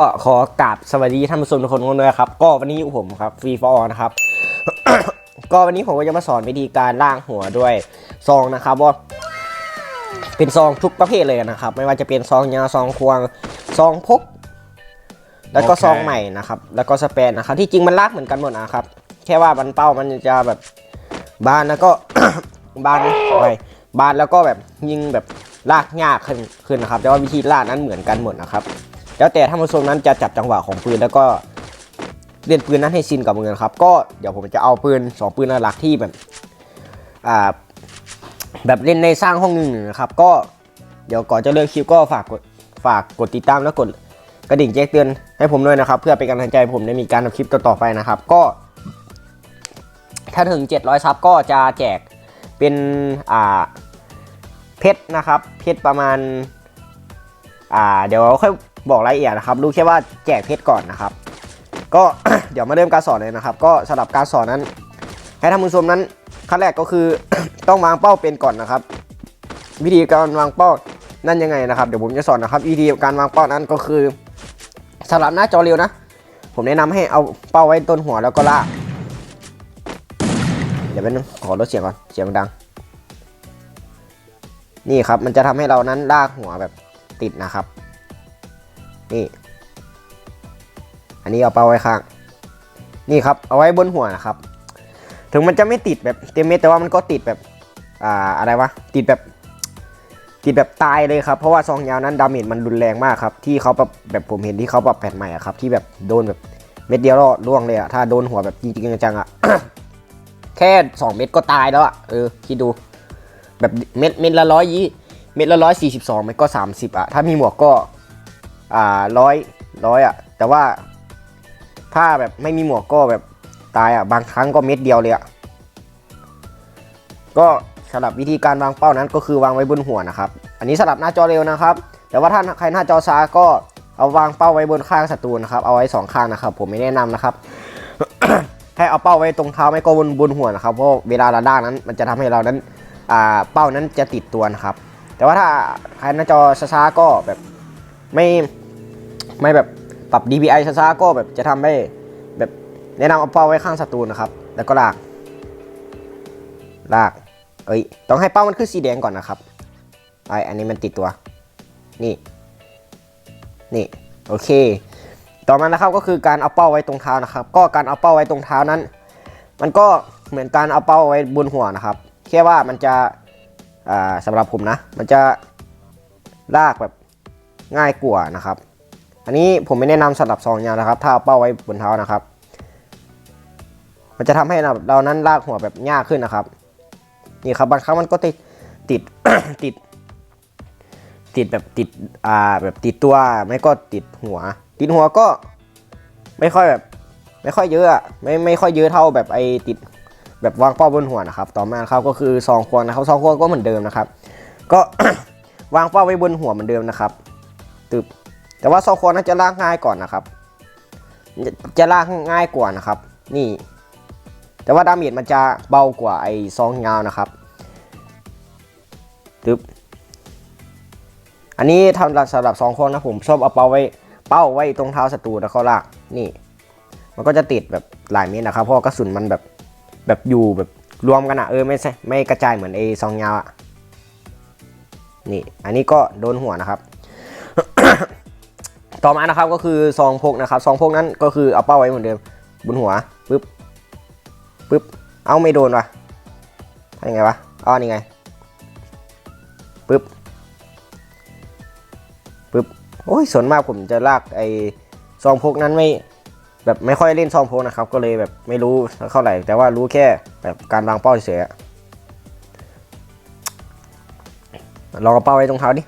ก็ขอกราบสวัสดีท่านผู้ชมทุกคนด้วยครับ ก็วันนี้อยู่ผมครับฟรีฟอร์นะครับ ก็วันนี้ผมก็จะมาสอนวิธีการล่างหัวด้วยซองนะครับว่าเป็นซองทุกประเภทเลยนะครับ ไม่ว่าจะเป็นซองยาวซองควงซองพก แล้วก็โอเคซองใหม่นะครับ แล้วก็สเปนนะครับ ที่จริงมันลากเหมือนกันหมดนะครับ แค่ว่าบันเป้ามันจะแบบบานแล้วก็บานไปบานแล้วก็แบบยิงแบบลากยากขึ้นขึ้นนะครับ แต่ว่าวิธีลากนั้นเหมือนกันหมดนะครับ แล้วแต่ท่านผู้ชมนั้นจะจับจังหวะของปืนแล้วก็เล่นปืนนั้นให้ชินกับมือนะครับ ก็เดี๋ยวผมจะเอาปืนสองปืนหลักที่แบบอ่าแบบเล่นในสร้างห้องหนึ่งนะครับ ก็เดี๋ยวก่อนจะเริ่มคลิปก็ฝากกดฝากกดติดตามและกดกระดิ่งแจ้งเตือนให้ผมด้วยนะครับ เพื่อเป็นกำลังใจผมได้มีการทำคลิปต่อๆไปนะครับ ก็ ถ้าถึง 700ซับก็จะแจกเป็นอ่าเพชรนะครับ เพชรประมาณ อ่า เดี๋ยวค่อย บอกรายละเอียดนะครับ รู้แค่ว่าแจกเพชรก่อนนะครับ ก็เดี๋ยวมาเริ่มการสอนเลยนะครับ ก็สำหรับการสอนนั้น ให้ท่านผู้ชมนั้นขั้นแรกก็คือ ต้องวางเป้าเป็นก่อนนะครับ วิธีการวางเป้านั่นยังไงนะครับ เดี๋ยวผมจะสอนนะครับ วิธีการวางเป้านั้นก็คือสำหรับหน้าจอเร็วนะ ผมแนะนำให้เอาเป้าไว้ต้นหัวแล้วก็ลากเดี๋ยวเป็นงขอลดเสียงก่อนเสียงดัง นี่ครับมันจะทำให้เรานั้นลากหัวแบบติดนะครับ นี่ อันนี้เอาเป้าไว้ข้าง นี่ครับ เอาไว้บนหัวนะครับ ถึงมันจะไม่ติดแบบเต็มเม็ดแต่ว่ามันก็ติดแบบ อ่า อะไรวะ ติดแบบ ติดแบบตายเลยครับ เพราะว่าซองยาวนั้นดาเมจมันรุนแรงมากครับ ที่เขาปรับแบบผมเห็นที่เขาปรับแผ่นใหม่อะครับ ที่แบบโดนแบบเม็ดเดียวแล้วล่วงเลยอะถ้าโดนหัวแบบจริงๆจังๆอะแค่ 2 เม็ดก็ตายแล้วอะเออ คิดดู แบบเม็ดเม็ดละร้อยยี่เม็ดละร้อยสี่สิบสองเม็ดก็30อะถ้ามีหมวกก็ อ่าร้อยร้อยอะ แต่ว่าถ้าแบบไม่มีหมวกก็แบบตายอะ บางครั้งก็เม็ดเดียวเลยอะ ก็สำหรับวิธีการวางเป้านั้นก็คือวางไว้บนหัวนะครับ อันนี้สำหรับหน้าจอเร็วนะครับ แต่ว่าถ้าใครหน้าจอช้าก็เอาวางเป้าไว้บนข้างศัตรูนะครับ เอาไว้สองข้างนะครับ ผมไม่แนะนำนะครับ ให้เอาเป้าไว้ตรงเท้าไม่ก็บนบนหัวนะครับ เพราะเวลาเราด้านนั้น มันจะทำให้เรานั้นอ่าเป้านั้นจะติดตัวนะครับ แต่ว่าถ้าใครหน้าจอช้าๆก็แบบไม่ ไม่แบบปรับ DPI ช้าๆก็แบบจะทำให้แบบแนะนำเอาเป้าไว้ข้างศัตรูนะครับ แล้วก็ลาก ลาก เอ้ย ต้องให้เป้ามันขึ้นสีแดงก่อนนะครับไออันนี้มันติดตัว นี่ นี่ โอเค ต่อมานะครับก็คือการเอาเป้าไว้ตรงเท้านะครับ ก็การเอาเป้าไว้ตรงเท้านั้น มันก็เหมือนการเอาเป้าไว้บนหัวนะครับ แค่ว่ามันจะอ่าสำหรับผมนะ มันจะลากแบบง่ายกว่านะครับ อันนี้ผมไม่แนะนำสำหรับซองยาวนะครับ ถ้าเอาเป้าไว้บนเท้านะครับ มันจะทำให้เรานั้นลากหัวแบบยากขึ้นนะครับ นี่ครับบางครั้งมันก็ติดติดติด ติดแบบติดอ่าแบบติดตัวไม่ก็ติดหัว ติดหัวก็ไม่ค่อยแบบ ไม่ค่อยเยอะไม่ไม่ค่อยเยอะเท่าแบบไอติดแบบวางเป้าบนหัวนะครับ ต่อมาครับก็คือซองควงนะครับซองควงก็เหมือนเดิมนะครับ ก็วางเป้าไว้บนหัวเหมือนเดิมนะครับตึบ แต่ว่าซองควงน่าจะลากง่ายก่อนนะครับ จะลากง่ายกว่านะครับ นี่ แต่ว่าดาเมจมันจะเบากว่าไอ้ซองยาวนะครับตึบอันนี้ทำสำหรับซองควงนะผมชอบเอาเป้าไว้เป้าไว้ตรงเท้าศัตรูแล้วเขาลากนี่ มันก็จะติดแบบหลายเม็ดนะครับเพราะกระสุนมันแบบแบบอยู่แบบรวมกันอะเออไม่ใช่ไม่กระจายเหมือนไอ้ซองยาวอะนี่ อันนี้ก็โดนหัวนะครับ ต่อมานะครับก็คือซองพกนะครับซองพกนั้นก็คือเอาเป้าไว้เหมือนเดิมบนหัวปึ๊บปึ๊บเอาไม่โดนวะทำยังไงวะอ๋อนี่ไงปึ๊บปึ๊บโอ้ยส่วนมากผมจะลากไอ้ซองพกนั้นไม่แบบไม่ค่อยเล่นซองพกนะครับ ก็เลยแบบไม่รู้เท่าไหร่ แต่ว่ารู้แค่แบบการวางเป้าเฉยๆอะลองเอาเป้าไว้ตรงเท้าดิ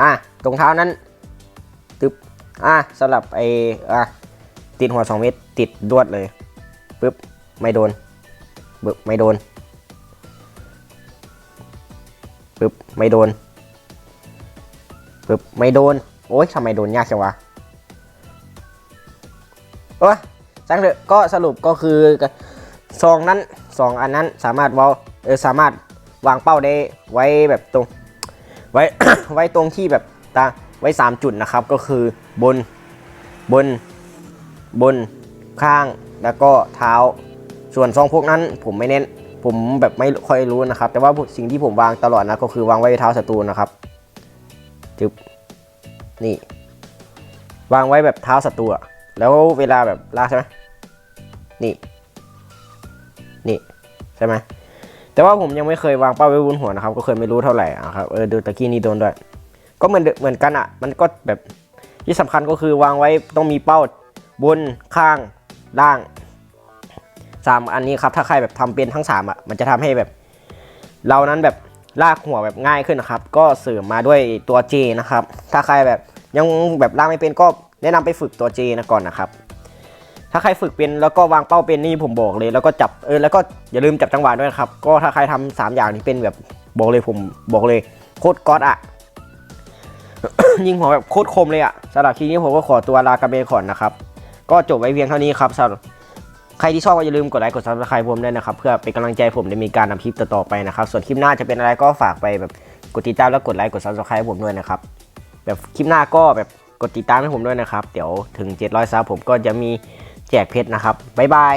อะตรงเท้านั้น อะสำหรับไอ้อะติดหัว 2 เมตรติดดวดเลยปึ๊บไม่โดนปึ๊บไม่โดนปึ๊บไม่โดนปึ๊บไม่โดน โอ๊ยทำไมโดนยากจังวะโอ้ยจังเถอะก็สรุปก็คือซองนั้นสองอันนั้นสามารถวาเออสามารถวางเป้าได้ไว้แบบตรง ไว้ไว้ตรงที่แบบตา ไว้ 3 จุดนะครับ ก็คือบนบนบนข้างแล้วก็เท้า ส่วนซองพวกนั้นผมไม่เน้น ผมแบบไม่ค่อยรู้นะครับ แต่ว่าสิ่งที่ผมวางตลอดนะก็คือวางไว้เท้าศัตรูนะครับจึบนี่ วางไว้แบบเท้าศัตรูแล้วเวลาแบบลากใช่ไหมนี่นี่ใช่ไหมแต่ว่าผมยังไม่เคยวางเป้าไว้บนหัวนะครับ ก็เคยไม่รู้เท่าไหร่อะครับเออดูตะกี้นี่โดนด้วย ก็เหมือนเดิมเหมือนกันอะมันก็แบบที่สำคัญก็คือวางไว้ต้องมีเป้าบนข้างล่างสามอันนี้ครับ ถ้าใครแบบทำเป็นทั้งสามอะมันจะทำให้แบบเรานั้นแบบลากหัวแบบง่ายขึ้นนะครับ ก็เสริมมาด้วยตัว J นะครับ ถ้าใครแบบยังแบบลากไม่เป็นก็แนะนำไปฝึกตัว J นะก่อนนะครับ ถ้าใครฝึกเป็นแล้วก็วางเป้าเป็นนี่ผมบอกเลย แล้วก็จับเออแล้วก็อย่าลืมจับจังหวะด้วยนะครับ ก็ถ้าใครทำสามอย่างนี้เป็นแบบบอกเลยผมบอกเลยโคตรก๊อตอะ ยิงหัวแบบโคตรคมเลยอะสำหรับคลิปนี้ผมก็ขอตัวลากันไปก่อนนะครับ ก็จบไว้เพียงเท่านี้ครับสำหรับใครที่ชอบก็อย่าลืมกดไลค์กดซับสไครต์ผมด้วยนะครับ เพื่อเป็นกำลังใจผมได้มีการทำคลิปต่อๆไปนะครับ ส่วนคลิปหน้าจะเป็นอะไรก็ฝากไปแบบกดติดตามแล้วกดไลค์กดซับสไครต์ผมด้วยนะครับแบบคลิปหน้าก็แบบกดติดตามให้ผมด้วยนะครับ เดี๋ยวถึง 700ซับผมก็จะมีแจกเพชรนะครับบ๊ายบาย